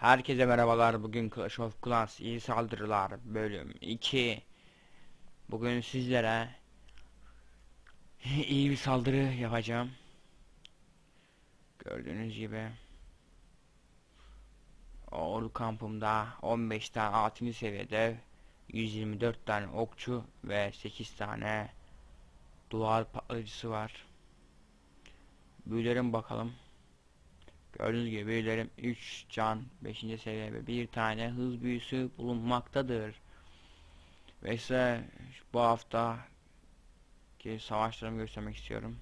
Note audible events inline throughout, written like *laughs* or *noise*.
Herkese merhabalar. Bugün Clash of Clans iyi saldırılar bölüm 2. Bugün sizlere *laughs* iyi bir saldırı yapacağım. Gördüğünüz gibi Ordu kampımda 15 tane 6. seviyede 124 tane okçu ve 8 tane duvar patlayıcısı var. Büyülerim bakalım. Gördüğünüz gibi büyülerim 3 can 5. seviye ve bir tane hız büyüsü bulunmaktadır. Ve size bu hafta ki savaşlarımı göstermek istiyorum.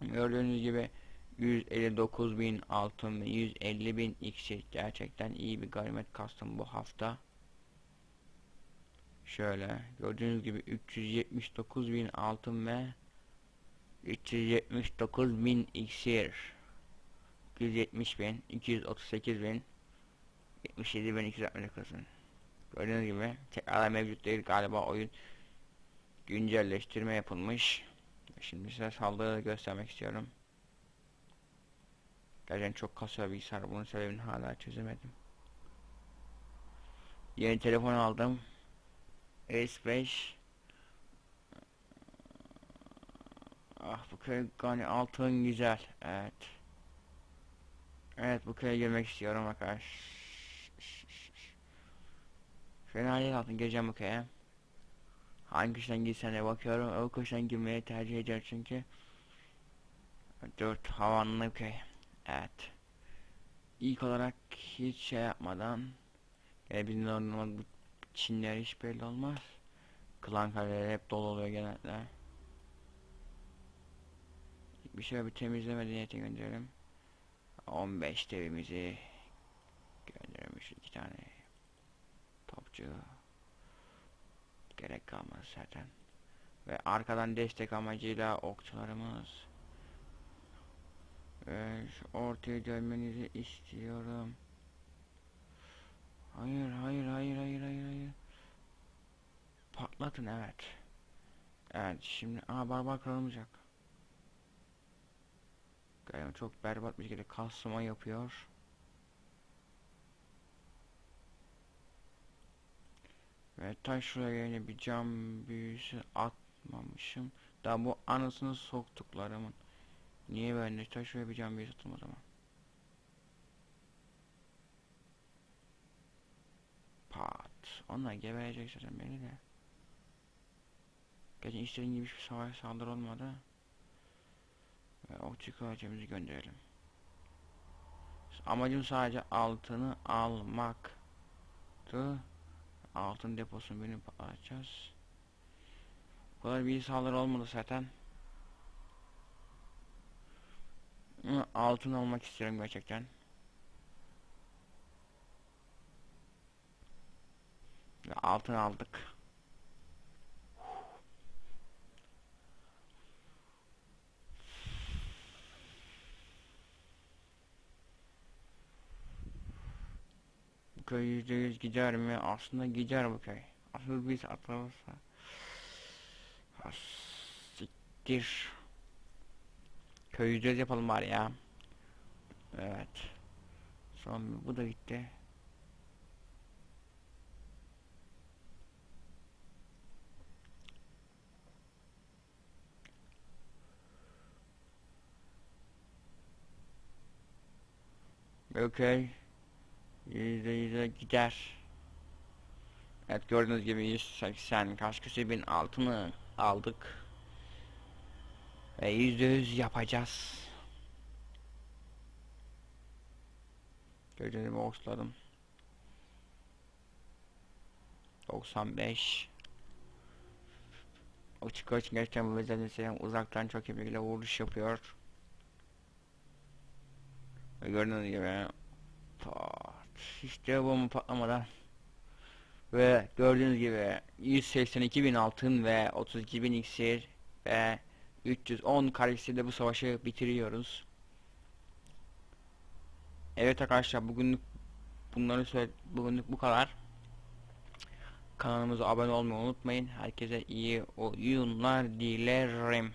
Gördüğünüz gibi 159 bin altın ve 150 bin iksir gerçekten iyi bir ganimet kastım bu hafta. Şöyle gördüğünüz gibi 379 bin altın ve 379 bin iksir 270 bin 238 bin 77 bin 269 bin. Gördüğünüz gibi tekrar mevcut değil galiba oyun güncelleştirme yapılmış. Şimdi size saldırı göstermek istiyorum. Gerçekten çok kasıyor bilgisayar bunun sebebini hala çözemedim. Yeni telefon aldım. S5 Ah bu köy gani altın güzel evet Evet bu köye girmek istiyorum arkadaş. Fena değil altın gireceğim bu köye Hangi kuştan girsene bakıyorum. O kuştan girmeyi tercih ediyorum çünkü. 4 havanlı köy Evet. İlk olarak hiç şey yapmadan Gene bizim normal bu Çinler hiç belli olmaz. Klan kaleleri hep dolu oluyor genelde. Bir şey bir temizleme niyeti gönderelim 15 devimizi göndermiş iki tane topçu. Gerek kalmaz zaten. Ve arkadan destek amacıyla okçularımız. Ve şu ortaya dönmenizi istiyorum. Hayır hayır hayır hayır hayır hayır. Patlatın evet. Evet şimdi aa barbar kırılmayacak Galiba çok berbat bir şekilde kasma yapıyor. Ve taş şuraya yine bir cam büyüsü atmamışım. Daha bu anasını soktuklarımın. Niye ben de taş şuraya bir cam büyüsü attım o zaman. Pat. Onlar geberecek zaten beni de. Geçen istediğim gibi hiçbir savaş saldırı olmadı. Okçu kılıcımızı gönderelim. Amacım sadece altını almaktı. Altın deposunu benim patlatacağız. Bu kadar bir saldırı olmadı zaten. Altın almak istiyorum gerçekten. Altın aldık. Köy yüzde yüz gider mi? Aslında gider bu köy. Asıl biz atlarsa. Siktir. Köy yüzde yüz yapalım bari ya. Evet. Son bu da gitti. Okay. Yüzde yüze gider. Evet gördüğünüz gibi 180 kaç küsür bin altını aldık. Ve yüzde yüz yapacağız. Gördüğünüz gibi oksladım. 95 O çıkıyor için gerçekten bu özellikle uzaktan çok iyi bir vuruş yapıyor. Ve gördüğünüz gibi. İşte bomba patlamadan. Ve gördüğünüz gibi 182 bin altın ve 32 bin iksir ve 310 karesiyle bu savaşı bitiriyoruz. Evet arkadaşlar bugünlük bunları söyle bugünlük bu kadar. Kanalımıza abone olmayı unutmayın. Herkese iyi oyunlar dilerim.